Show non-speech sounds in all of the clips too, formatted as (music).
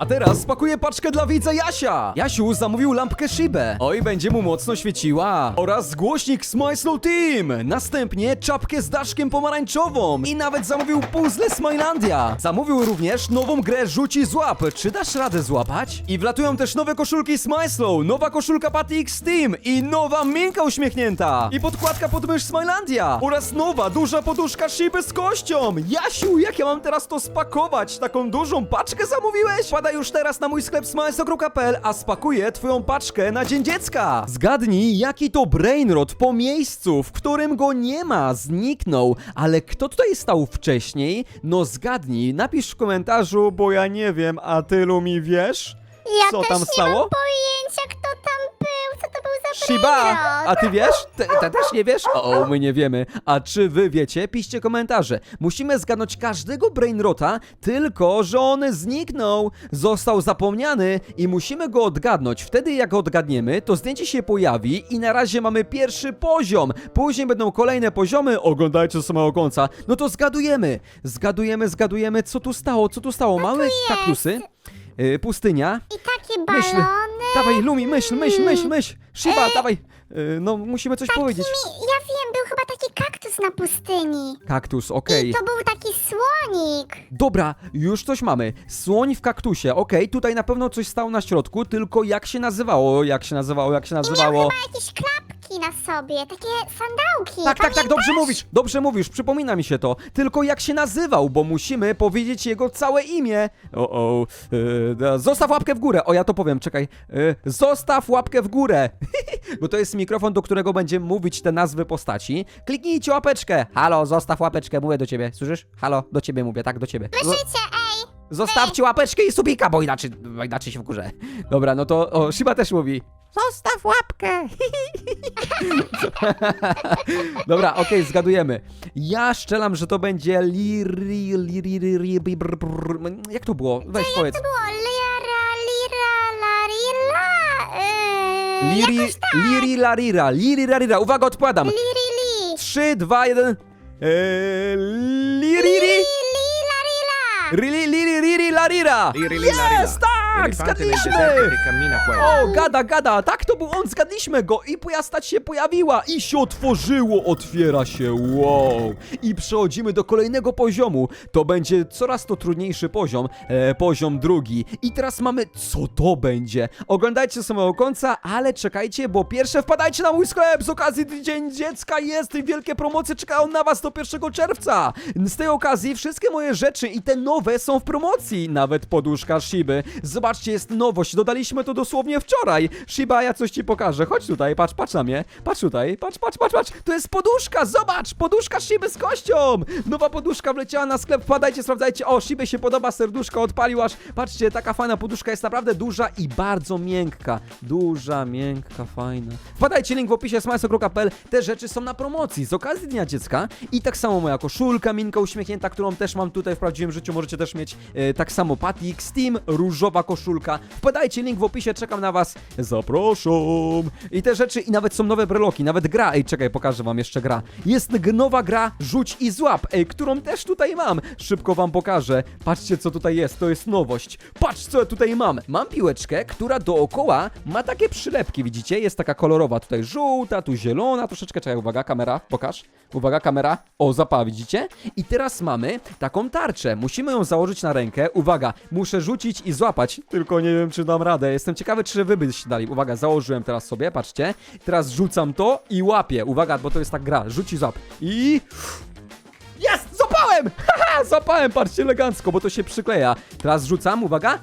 A teraz spakuję paczkę dla widza Jasia. Jasiu zamówił lampkę Shibę. Oj, będzie mu mocno świeciła. Oraz głośnik Smile Team. Następnie czapkę z daszkiem pomarańczową. I nawet zamówił puzzle Smilandia. Zamówił również nową grę Rzuci Złap. Czy dasz radę złapać? I wlatują też nowe koszulki Smile nowa koszulka Patty X Team i nowa minka uśmiechnięta. I podkładka pod mysz Smilandia. Oraz nowa duża poduszka Shiby z kością. Jasiu, jak ja mam teraz to spakować? Taką dużą paczkę zamówiłeś? Już teraz na mój sklep smilesokru.pl, a spakuję twoją paczkę na Dzień Dziecka. Zgadnij, jaki to brainrot po miejscu, w którym go nie ma, zniknął. Ale kto tutaj stał wcześniej? No zgadnij, napisz w komentarzu, bo ja nie wiem, a ty Lumi wiesz? Ja Co też tam nie stało? mam pojęcia, kto tam był, co był za Shiba! A ty wiesz? Ty, ty też nie wiesz? O, my nie wiemy. A czy wy wiecie? Piszcie komentarze. Musimy zgadnąć każdego brainrota, tylko że on zniknął, został zapomniany i musimy go odgadnąć. Wtedy jak go odgadniemy, to zdjęcie się pojawi i na razie mamy pierwszy poziom. Później będą kolejne poziomy, oglądajcie do samego końca. No to zgadujemy. Zgadujemy, zgadujemy, co tu stało, co tu stało. Mamy jest? kaktusy, y, pustynia, I takie Myśl. balony. Dawaj, Lumi, myśl, myśl, myśl, myśl. Shiba, Ej. dawaj. Y, No, musimy coś powiedzieć. Mi, ja wiem, był chyba taki kaktus na pustyni. Kaktus, okej. I to był taki słonik. Dobra, już coś mamy. Słoń w kaktusie, okej. Tutaj na pewno coś stało na środku, tylko jak się nazywało? Jak się nazywało? Jak się I miał nazywało? chyba jakieś klapki na sobie, takie sandałki. Tak, tak, tak, dobrze mówisz, dobrze mówisz, przypomina mi się to. Tylko jak się nazywał, bo musimy powiedzieć jego całe imię. O, o, da- zostaw łapkę w górę. O, ja to powiem, czekaj. Y, zostaw łapkę w górę. (laughs) bo to jest mikrofon, do którego będziemy mówić te nazwy postaci. Kliknijcie łapeczkę. Halo, zostaw łapeczkę, mówię do ciebie. Słyszysz? Halo, do ciebie mówię, tak, do ciebie. Zo- Słyszycie, ej, Zostawcie łapeczkę i subika, bo inaczej, bo inaczej się wkurzę. Dobra, no to o, Shiba też mówi. Zostaw łapkę. (laughs) Dobra, okej, zgadujemy. Ja szczelam, że to będzie liri, liri, liri, brr, brr. Jak to było? Weź powiedz. to było lira, lira, la. Yy, Liri, jakoś tak. liri, larira, liri, larira. Uwaga, odkładam. Liri, li. 3, 2, 1. Eee, liri, Li, li, la, liri, liri, liri, larira. Jest, tak, zgadliśmy. O, gada, gada, tak to był on, zgadliśmy go i pojastać się pojawiła i się otworzyło, otwiera się, wow. I przechodzimy do kolejnego poziomu, to będzie coraz to trudniejszy poziom, e, poziom drugi. I teraz mamy, co to będzie? Oglądajcie samego końca, ale czekajcie, bo pierwsze wpadajcie na mój sklep z okazji Dzień Dziecka, jest i wielkie promocje czekają na was do 1 czerwca. Z tej okazji wszystkie moje rzeczy i te nowe są w promocji, nawet poduszka Shiby. Zobaczcie, jest nowość, dodaliśmy to dosłownie wczoraj. Shiba, ja coś ci pokażę, chodź tutaj, patrz, patrz na mnie, patrz tutaj, patrz, patrz, patrz, patrz, to jest poduszka, zobacz, poduszka Shiby z kością. Nowa poduszka wleciała na sklep, wpadajcie, sprawdzajcie, o, Shibie się podoba, serduszko odpalił aż, patrzcie, taka fajna poduszka jest naprawdę duża i bardzo miękka, duża, miękka, fajna. Wpadajcie, link w opisie, smajsokro.pl, te rzeczy są na promocji z okazji Dnia Dziecka. I tak samo moja koszulka, minka uśmiechnięta, którą też mam tutaj w prawdziwym życiu, możecie też mieć e, tak samo Patty X Team, różowa koszulka. Wpadajcie, link w opisie, czekam na was, zapraszam. I te rzeczy, i nawet są nowe breloki, nawet gra, ej, czekaj, pokażę wam jeszcze gra. Jest nowa gra Rzuć i Złap, ej, którą też tutaj mam. Szybko wam pokażę. Patrzcie, co tutaj jest, to jest nowość. Patrz, co tutaj mam. Mam piłeczkę, która dookoła ma takie przylepki, widzicie? Jest taka kolorowa, tutaj żółta, tu zielona, troszeczkę, czekaj, uwaga, kamera, pokaż. Uwaga, kamera. O, zapa, widzicie? I teraz mamy taką tarczę. Musimy ją założyć na rękę. Uwaga, muszę rzucić i złapać. Tylko nie wiem, czy dam radę. Jestem ciekawy, czy wy byście dali. Uwaga, założyłem teraz sobie, patrzcie. Teraz rzucam to i łapię. Uwaga, bo to jest tak gra. Rzuć i złap. I... Jest! Złapałem! (laughs) Haha, złapałem, patrzcie, elegancko, bo to się przykleja. Teraz rzucam, uwaga.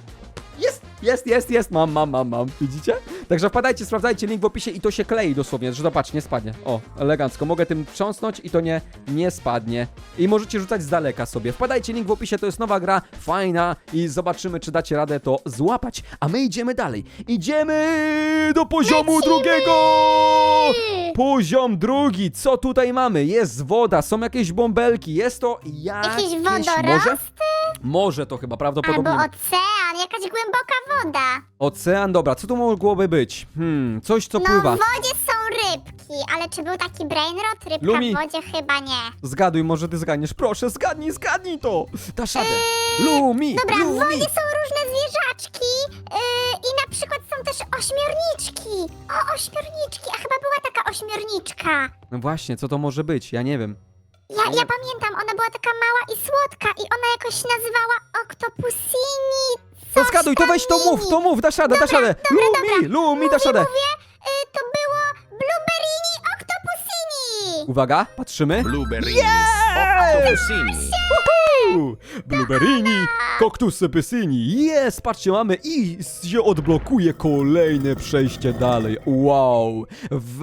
Jest, jest, jest, jest, mam, mam, mam, mam. Widzicie? Także wpadajcie, sprawdzajcie link w opisie i to się klei dosłownie, że zobacz, nie spadnie. O, elegancko. Mogę tym trząsnąć i to nie, nie spadnie. I możecie rzucać z daleka sobie. Wpadajcie, link w opisie, to jest nowa gra, fajna i zobaczymy, czy dacie radę to złapać. A my idziemy dalej. Idziemy do poziomu drugiego! Poziom drugi, co tutaj mamy? Jest woda, są jakieś bąbelki, jest to jakieś... Jakieś wodorosty? Morze to chyba, Albo prawdopodobnie. ocean, jakaś głęboka woda. Ocean, dobra, co tu mogłoby być? Hmm, coś co No pływa. w wodzie są rybki, ale czy był taki brainrot? Rybka Lumi. w wodzie chyba nie. Zgaduj, może ty zgadniesz. Proszę, zgadnij, zgadnij to! Dasz yy, radę. Lumi, Dobra, w Lumi! wodzie są różne zwierzaczki yy, i na przykład są też ośmiorniczki. O, ośmiorniczki, a chyba była taka ośmiorniczka. No właśnie, co to może być? Ja nie wiem. Ja, ja pamiętam, ona była taka mała i słodka i ona jakoś się nazywała Octopusini, no coś zgaduj, to tam weź to mów, mini. to mów, dasz radę, dasz radę. Lumi, Lumi, dasz radę. Mówię, y, to było Blueberrini Octopusini. Uwaga, patrzymy. Blueberry. Octopusini. Uhu! Blueberrini, koktusy pysyni. Jest, patrzcie, mamy i się odblokuje kolejne przejście dalej. Wow.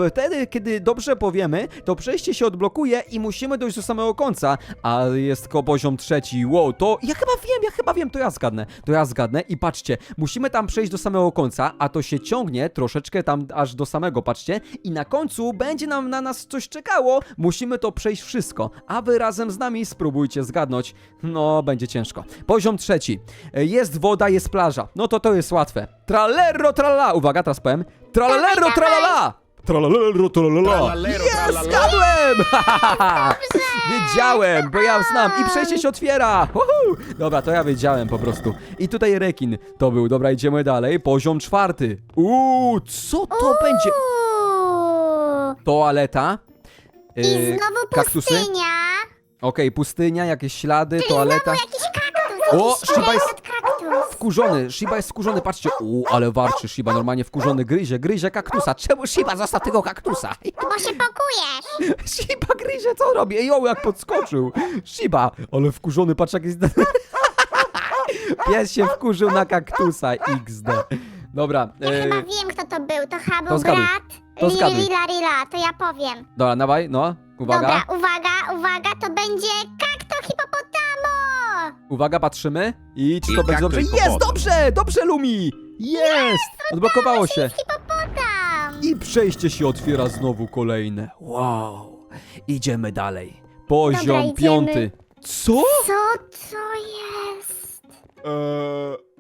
Wtedy, kiedy dobrze powiemy, to przejście się odblokuje i musimy dojść do samego końca, a jest tylko poziom trzeci. Wow, to ja chyba wiem, ja chyba wiem, to ja zgadnę. To ja zgadnę i patrzcie, musimy tam przejść do samego końca, a to się ciągnie troszeczkę tam aż do samego, patrzcie, i na końcu będzie nam na nas coś czekało. Musimy to przejść wszystko, a wy razem z nami spróbujcie zgadnąć. No, będzie ciężko. Poziom trzeci. Jest woda, jest plaża. No to to jest łatwe. Tralerro, tralala. Uwaga, teraz powiem. Tralerro, tralala. Tralalero, tralala. Tralalero, tralala. zgadłem! (laughs) wiedziałem, bo ja znam. I przejście się otwiera. Uhu. Dobra, to ja wiedziałem po prostu. I tutaj rekin to był. Dobra, idziemy dalej. Poziom czwarty. Uuu, co to będzie? Uuu. Toaleta. I yy, znowu kaktusy. pustynia. Okej, pustynia, jakieś ślady, toaleta. Znowu jakiś kaktus. O, jakiś Shiba jest- kaktus. Wkurzony, Shiba jest skurzony, patrzcie. Uuu, ale warczy Shiba, normalnie wkurzony, gryzie, gryzie kaktusa. Czemu Shiba zostaw tego kaktusa? Bo się pokujesz. (laughs) Shiba gryzie, co robi? Ej, o, jak podskoczył. Shiba, ale wkurzony, patrz jak jest... (laughs) Pies się wkurzył na kaktusa, XD. Dobra, Ja e, chyba wiem, kto to był. To chyba był zgaduj. brat To zgaduj. Lila Lila, to ja powiem. dobra, dawaj, no, uwaga. Dobra, uwaga, uwaga, to będzie kakto hipopotamo! Uwaga, patrzymy. I czy I to będzie kaktus dobrze? Jest, dobrze, dobrze, Lumi! Jest! Odblokowało się. Hipopotam! I przejście się otwiera znowu kolejne. Wow. Idziemy dalej. Poziom Dobra, idziemy. piąty. Co? Co to jest? Eee...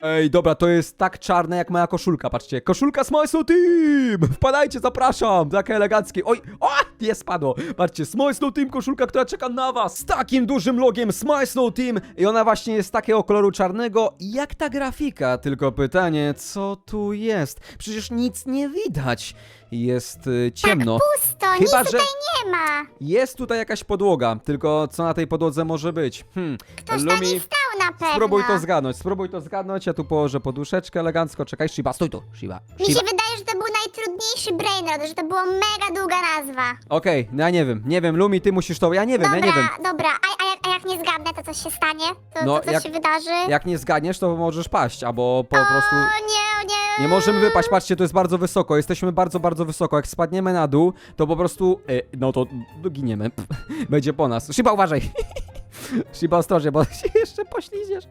Ej, dobra, to jest tak czarne jak moja koszulka, patrzcie. Koszulka Slow Team! Wpadajcie, zapraszam! Takie eleganckie. Oj, o! Nie spadło. Patrzcie, Slow Team, koszulka, która czeka na was. Z takim dużym logiem Slow Team. I ona właśnie jest takiego koloru czarnego, jak ta grafika. Tylko pytanie, co tu jest? Przecież nic nie widać. Jest y, ciemno. Pusto, Chyba, nic że- tutaj nie ma. Jest tutaj jakaś podłoga, tylko co na tej podłodze może być? Hmm, Ktoś niej stał na pewno. Spróbuj to zgadnąć, spróbuj to zgadnąć. Ja tu położę poduszeczkę elegancko. Czekaj, Shiba, stój tu, Shiba. Mi się Shiba. wydaje, że to był najtrudniejszy brainrot, że to była mega długa nazwa. Okej, no ja nie wiem, nie wiem, Lumi, ty musisz to, ja nie wiem, Dobra, ja nie wiem. dobra, a, a, jak, a jak nie zgadnę, to coś się stanie? To, No, to coś jak- się wydarzy? Jak nie zgadniesz, to możesz paść, albo po prostu... O nie, o nie. Nie możemy wypaść, patrzcie, to jest bardzo wysoko, jesteśmy bardzo, bardzo wysoko. Jak spadniemy na dół, to po prostu, e, no to giniemy. (laughs) Będzie po nas. Shiba, uważaj! (laughs) Shiba, ostrożnie, bo (laughs) się jeszcze poślizniesz.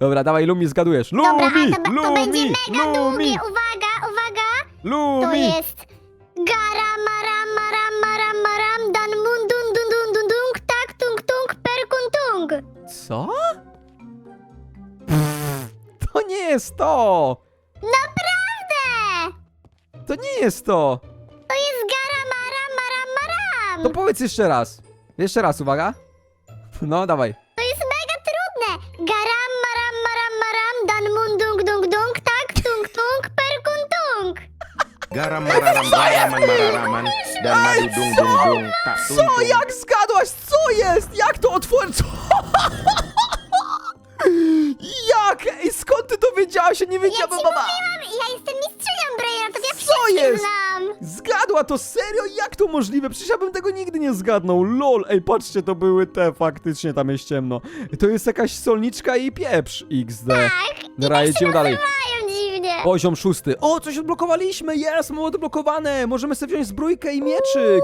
Dobra, dawaj, Lumi, zgadujesz. Lumi! Dobra, to, be- to będzie mega Lumi! długie. Uwaga, uwaga. To Lumi! jest Gara maram maram maram maram dan mun dun dun dun dun dung tak tung tung per kun tung. Co? Pff, To nie jest to! Naprawdę! To nie jest to! To jest gara maram maram maram. To powiedz jeszcze raz. Jeszcze raz, uwaga. No, dawaj. To jest mega trudne. Garam maram maram maram dan mun dung dung dung tak tung tung per kun tung. Garam mararam maraman mararaman. Dan madu dung dung dung. Tak, tung, Co? tung. Jak zgadłaś? Co jest? Jak to otworzyć? Co? (laughs) Jak? Ej, skąd ty to wiedziałaś? Ja nie Ja wiedziałem, ci mama. mówiłam, ja jestem ja Co jest? znam. Zgadła to serio? Jak to możliwe? Przecież ja bym tego nigdy nie zgadnął. Lol, ej, patrzcie, to były te, faktycznie tam jest ciemno. To jest jakaś solniczka i pieprz XD. Tak. Dobra, jedziemy dalej. Mają dziwnie. Poziom szósty. O, coś odblokowaliśmy! Jest, mamy odblokowane! Możemy sobie wziąć zbrójkę i mieczyk!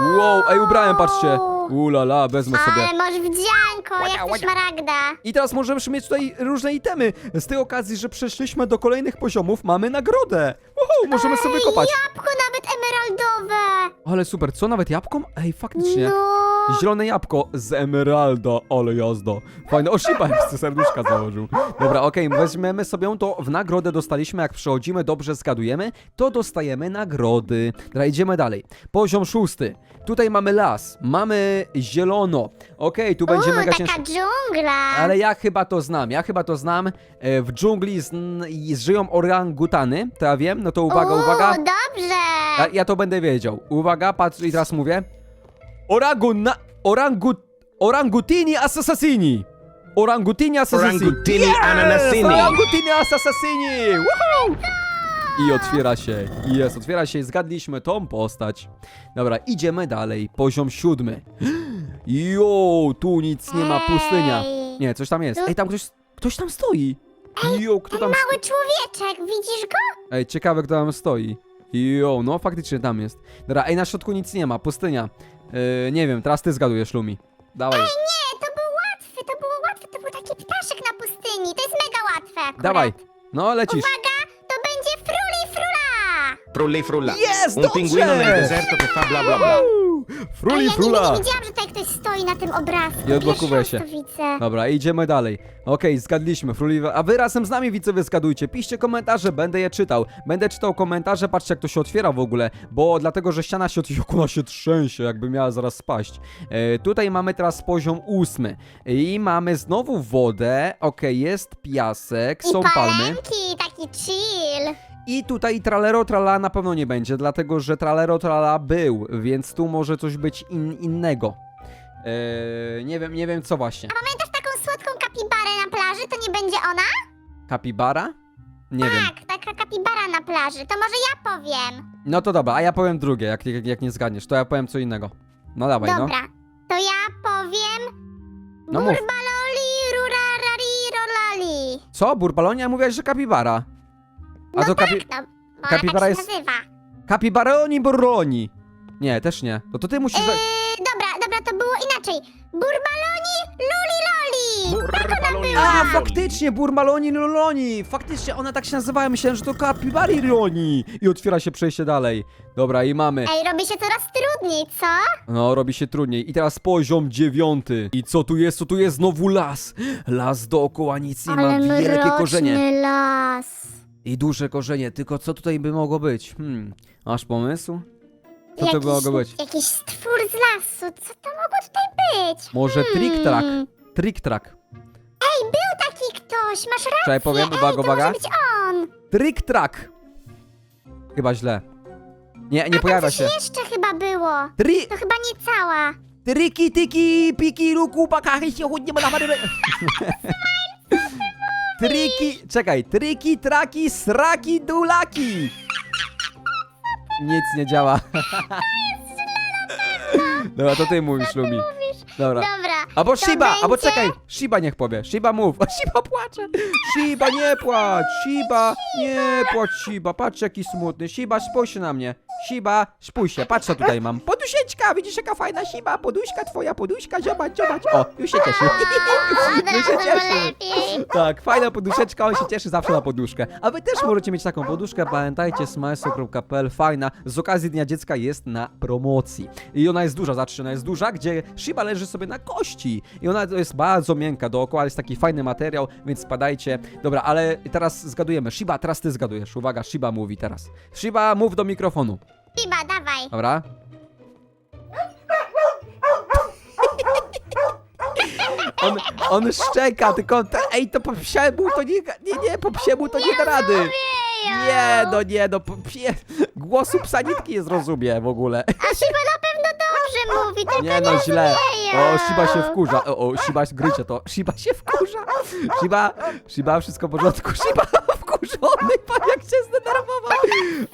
Wow, ej, ubrałem, patrzcie! Ulala, wezmę sobie. Ale masz wdzianko, jak to szmaragda. I teraz możemy mieć tutaj różne itemy. Z tej okazji, że przeszliśmy do kolejnych poziomów, mamy nagrodę. Uhu, możemy sobie kopać. Jabłko nawet emeraldowe. Ale super, co, nawet jabłką? Ej, faktycznie. No. Zielone jabłko z emeralda, ale jazda. Fajne, o Shiba jeszcze serduszka założył. Dobra, okej, weźmiemy sobie to, w nagrodę dostaliśmy, jak przechodzimy, dobrze zgadujemy, to dostajemy nagrody. Dobra, idziemy dalej. Poziom szósty. Tutaj mamy las, mamy zielono. Okej, tu będzie U, mega taka ciężko. dżungla. Ale ja chyba to znam, ja chyba to znam. E, W dżungli zn- i żyją orangutany, to ja wiem, no to uwaga, U, uwaga. dobrze. Ja, ja to będę wiedział. Uwaga, patrz i teraz mówię. Oranguna... Orangut... Orangutini assassini! Orangutini assassini! Orangutini ananasini. Orangutini assassini! Woohoo! I otwiera się. Jest, otwiera się. Zgadliśmy tą postać. Dobra, idziemy dalej. Poziom siódmy. (gasps) Jo, tu nic nie ma, pustynia. Nie, coś tam jest. Ej, tam ktoś, ktoś tam stoi. Jo, kto tam? Mały człowieczek, widzisz go? Ej, ciekawe kto tam stoi. Jo, no faktycznie tam jest. Dobra, ej, na środku nic nie ma, pustynia. Yy, nie wiem, teraz ty zgadujesz, Lumi. Dawaj, Nie, to był łatwy, to było łatwe, to był taki ptaszek na pustyni. To jest mega łatwe akurat. dawaj. No, lecisz. Uwaga, to będzie fruli frula. Frulli frulla. Jest, Un dobrze! pinguino nel deserto che fa bla bla bla. Ej, Fruli, ja frula. nigdy nie widziałam, że tutaj ktoś stoi na tym obrazku. Nie odblokowuję Pierwszy się. raz to widzę. Dobra, idziemy dalej. Okej, zgadliśmy, Fruli, a wy razem z nami widzowie zgadujcie. Piszcie komentarze, będę je czytał. Będę czytał komentarze, patrzcie jak to się otwiera w ogóle, bo dlatego, że ściana się otwiera, (laughs) ona się trzęsie, jakby miała zaraz spaść. E, tutaj mamy teraz poziom ósmy i mamy znowu wodę, okej, jest piasek, są I palmy. palenki, taki chill. I tutaj tralero trala na pewno nie będzie, dlatego że tralero trala był, więc tu może coś być in, innego. Eee, nie wiem, nie wiem co właśnie. Pamiętasz taką słodką kapibarę na plaży? To nie będzie ona? Kapibara? Nie wiem. Tak, taka kapibara na plaży. To może ja powiem. No to dobra, a ja powiem drugie, jak, jak, jak nie zgadniesz, to ja powiem co innego. No dawaj, no. Dobra, to ja powiem... No mów. Burbaloli, rurarari, rolali. Co? Burbalonia? Mówiłaś, że kapibara. A No to kapi... tak, no, bo kapibara tak jest- się nazywa. Kapibaroni burroni. Nie, też nie. No to ty musisz... we- Yy, dobra, dobra, to było inaczej. Burbaloni, luli, loli. Burbaloni, A, faktycznie, Burmaloni Loloni! Faktycznie, ona tak się nazywała, myślałem, że to Kapibari Loni! I otwiera się przejście dalej. Dobra, i mamy. Ej, robi się coraz trudniej, co? No, robi się trudniej. I teraz poziom dziewiąty. I co tu jest? Co tu jest? Znowu las. Las dookoła, nic nie ma, wielkie korzenie. las. I duże korzenie, tylko co tutaj by mogło być? Hmm, masz pomysł? Co to jakiś, by mogło być? Jakiś stwór z lasu. Co to mogło tutaj być? Może trick track? Hmm. Trick track. Ej, był taki ktoś, masz rację. Czekaj, powiem, Ej, uwaga, to uwaga. może być on. Trick track! Chyba źle. Nie, nie pojawia tam się. coś jeszcze chyba było. Tri... To chyba nie cała. Triki, tiki, piki, luku, pakachi, się chudnie, mana, (laughs) (laughs) Triki, czekaj, triki, traki, sraki, dulaki. Nic nie działa. (laughs) Dobra, to ty mówisz, Lumi. Dobra. Dobra. Albo to Shiba, albo będzie- czekaj, Shiba niech powie. Shiba mów. O, (laughs) Shiba płacze. Shiba nie płacz. Shiba nie płacz, Shiba. Patrz jaki smutny. Shiba spójrz na mnie. Shiba, spójrz się, patrz co tutaj mam. Podusieczka, widzisz jaka fajna Shiba. Poduszka twoja, poduszka, zobacz, zobacz. O, już się cieszy. Już się cieszy. Tak, fajna poduszeczka, on się cieszy zawsze na poduszkę. A wy też możecie mieć taką poduszkę, pamiętajcie, smajso.pl, fajna, z okazji Dnia Dziecka jest na promocji. I ona jest duża, zobaczcie, ona jest duża, gdzie Shiba leży sobie na kości. I ona jest bardzo miękka, dookoła jest taki fajny materiał, więc spadajcie. Dobra, ale teraz zgadujemy. Shiba, teraz ty zgadujesz. Uwaga, Shiba mówi teraz. Shiba, mów do mikrofonu. Shiba, dawaj. Dobra? (laughs) On, on szczeka, tylko te, ej, to po psiemu to nie, nie, nie, po to nie da rady. Nie, no nie, no po psie, głosu psa nikt nie zrozumie w ogóle. A Shiba na pewno dobrze mówi, tylko Nie no, źle. rozumieją. O, Shiba się wkurza. O, o Shiba, grycie to. Shiba się wkurza. Shiba, Shiba, wszystko w porządku. Shiba wkurzony, pan jak się zdenerwował.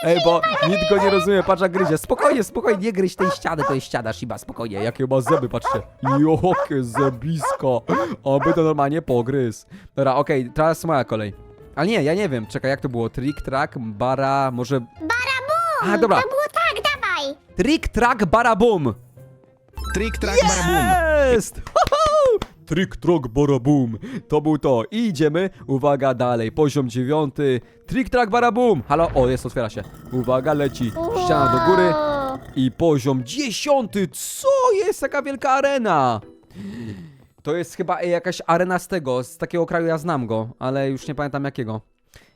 Ej, bo nikt go nie rozumie, patrz jak gryzie. Spokojnie, spokojnie, nie gryź tej ściany, to jest ściana, Shiba, spokojnie. Jakie ma zęby, patrzcie. Jakie zębisko. Oby to normalnie pogryz. Dobra, okej, teraz moja kolej. Ale nie, ja nie wiem, czekaj, jak to było? Trick, track, bara, może... Barabum! A, dobra. To było tak, dawaj. Trick, track, barabum. Trick track barabum. Jest! (laughs) Trick, track, barabum. To był to. I idziemy. Uwaga, dalej. Poziom dziewiąty. Trick, track, barabum. Halo? O, jest, otwiera się. Uwaga, leci. Ściana do góry. I poziom dziesiąty. Co jest taka wielka arena? To jest chyba ej, jakaś arena z tego, z takiego kraju, ja znam go, ale już nie pamiętam jakiego.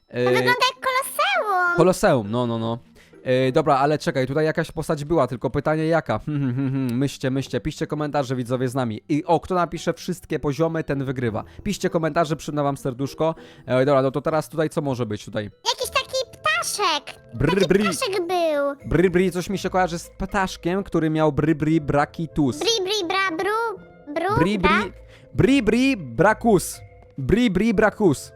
E, Wygląda jak koloseum. Koloseum, no, no, no. E, dobra, ale czekaj, tutaj jakaś postać była, tylko pytanie jaka? (laughs) Hmm, hmm, hmm, myślcie, myślcie, piszcie komentarze widzowie z nami. I o, kto napisze wszystkie poziomy, ten wygrywa. Piszcie komentarze, przyda wam serduszko. E, dobra, no to teraz tutaj co może być tutaj? Jakiś taki ptaszek. Brr, Taki bri. ptaszek był. Bry, bry, coś mi się kojarzy z ptaszkiem, który miał bry, bry, brakitus. Bri, bri, bra, bru, bru, Bri, bra. bri, bri, bri, brakus. Bri, bri, brakus.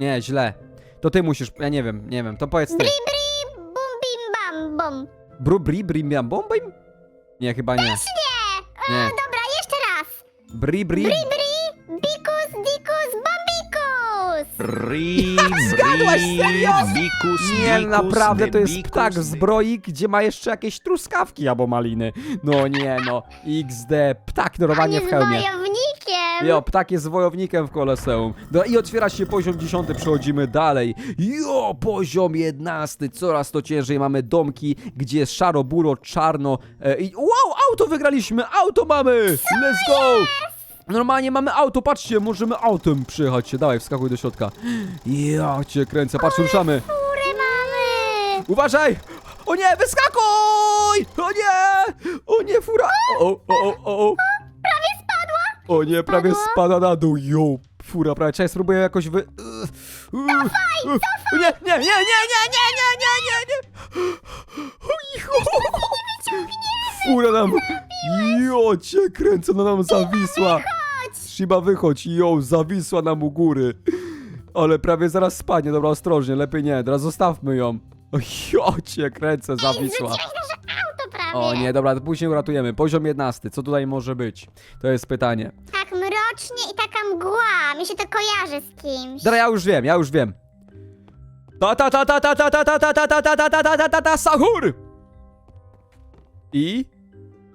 Nie, źle. To ty musisz, ja nie wiem, nie wiem, to powiedz ty. Bri, bim, bam, bum. Bru, bri, bri, miam, bom, bim? Nie, chyba nie. Nie. Nie. O, dobra, jeszcze raz. Bri, bri, Bri, bri, bikus, dikus, bombikus. (laughs) Bri, Zgadłaś, bri, serio? bikus, Nie, bikus, naprawdę, to jest bikus, ptak w zbroi, gdzie ma jeszcze jakieś truskawki albo maliny. No nie, no. XD, ptak normalnie w hełmie. Jo, ptak jest wojownikiem w Koloseum. No i otwiera się poziom 10, przechodzimy dalej. Jo, poziom 11, coraz to ciężej. Mamy domki, gdzie jest szaro, buro, czarno. E, i wow, auto wygraliśmy, auto mamy! Let's go! Normalnie mamy auto, patrzcie, możemy autem przyjechać się. Dawaj, wskakuj do środka. Ja cię kręcę, patrz, ruszamy. Furę mamy. Uważaj! O nie, wyskakuj! O nie! O nie, fura! O, o, o, o, o. O nie, prawie spada na dół. Jo, fura, prawie. Czekaj, spróbuję jakoś wy... Cofaj! Nie, nie, nie, nie, nie, nie, nie, nie, nie, nie! Fura nam... Jo, cię kręcę, no nam zawisła. Shiba, wychodź. Jo, zawisła nam u góry. Ale prawie zaraz spadnie, dobra, ostrożnie, lepiej nie, teraz zostawmy ją. O, Jo, cię kręcę, zawisła. Prawie. O nie, dobra, to później uratujemy. Poziom 11, co tutaj może być? To jest pytanie. Tak mrocznie i taka mgła. Mi się to kojarzy z kimś. Dobra, ja już wiem, ja już wiem. Ta ta ta ta ta ta ta ta ta ta ta ta ta ta ta ta ta ta sahur! I?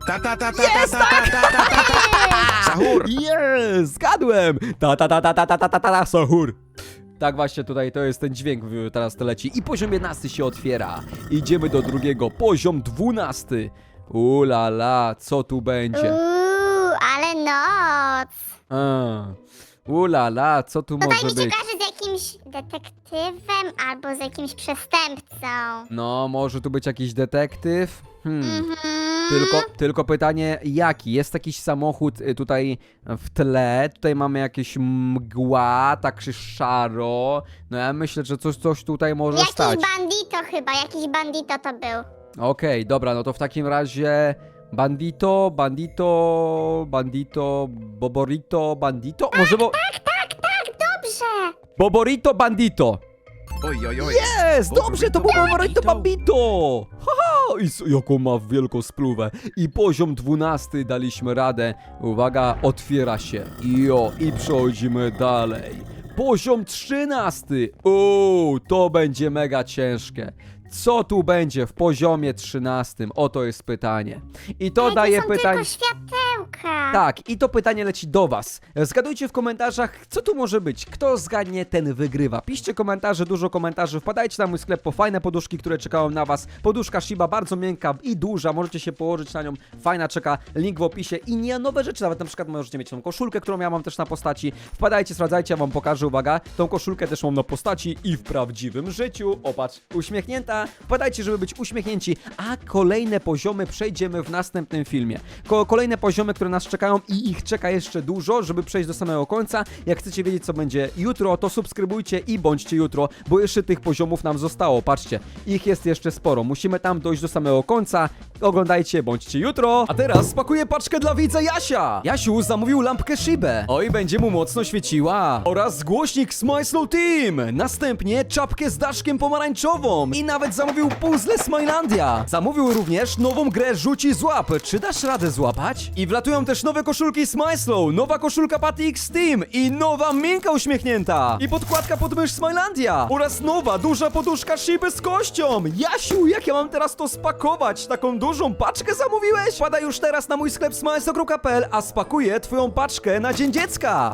Ta, ta, ta, ta, ta, ta, ta, ta, ta, ta, ta. Sahur. Jest! Zgadłem! Ta ta ta ta ta ta ta ta ta ta sahur! Tak właśnie tutaj to jest ten dźwięk, teraz to leci. I poziom 11 się otwiera. Idziemy do drugiego, poziom 12. Ula la, co tu będzie? Uuu, ale noc. A, ula la, co tu Tutaj może mi się być? kojarzy z jakimś detektywem albo z jakimś przestępcą. No, może tu być jakiś detektyw? Hmm. Mhm. Tylko, tylko pytanie, jaki? Jest jakiś samochód y, tutaj w tle, tutaj mamy jakieś mgła, tak się szaro. No ja myślę, że coś, coś tutaj może Jakiś stać. bandito chyba, jakiś bandito to był. Okej, dobra, no to w takim razie bandito, bandito, bandito, boborito, bandito? Może bo... Dobrze. Boborito, bandito! Oj, oj, oj. Jest! Dobrze, to był Boborito. Bambito! Haha! I s- jaką ma wielką spluwę. I poziom 12 daliśmy radę. Uwaga, otwiera się. Jo, i przechodzimy dalej. Poziom 13. Uuu, to będzie mega ciężkie. Co tu będzie w poziomie 13? Oto jest pytanie. I to daje są pytanie. tylko światełka. Tak, i to pytanie leci do Was. Zgadujcie w komentarzach, co tu może być. Kto zgadnie, ten wygrywa. Piszcie komentarze, dużo komentarzy. Wpadajcie na mój sklep po fajne poduszki, które czekają na Was. Poduszka Shiba bardzo miękka i duża, możecie się położyć na nią. Fajna czeka, link w opisie. I nie nowe rzeczy, nawet na przykład możecie mieć tą koszulkę, którą ja mam też na postaci. Wpadajcie, sprawdzajcie, ja Wam pokażę, uwaga. Tą koszulkę też mam na postaci i w prawdziwym życiu. Opatrz, uśmiechnięta. Wpadajcie, żeby być uśmiechnięci. A kolejne poziomy przejdziemy w następnym filmie. Ko kolejne poziomy, które nas czekają i ich czeka jeszcze dużo, żeby przejść do samego końca. Jak chcecie wiedzieć, co będzie jutro, to subskrybujcie i bądźcie jutro, bo jeszcze tych poziomów nam zostało. Patrzcie, ich jest jeszcze sporo. Musimy tam dojść do samego końca. Oglądajcie, bądźcie jutro. A teraz spakuję paczkę dla widza Jasia. Jasiu zamówił lampkę Shibę. Oj, będzie mu mocno świeciła. Oraz głośnik Smile Slow Team. Następnie czapkę z daszkiem pomarańczową. I nawet zamówił puzzle Smilandia. Zamówił również nową grę Rzuci Złap. Czy dasz radę złapać? I wlatują też nowe koszulki Smile Slow, nowa koszulka Patty X Team i nowa minka uśmiechnięta. I podkładka pod mysz Smilandia. Oraz nowa duża poduszka Shiby z kością. Jasiu, jak ja mam teraz to spakować? Taką dużą paczkę zamówiłeś? Pada już teraz na mój sklep smilesokru.pl, a spakuję twoją paczkę na Dzień Dziecka.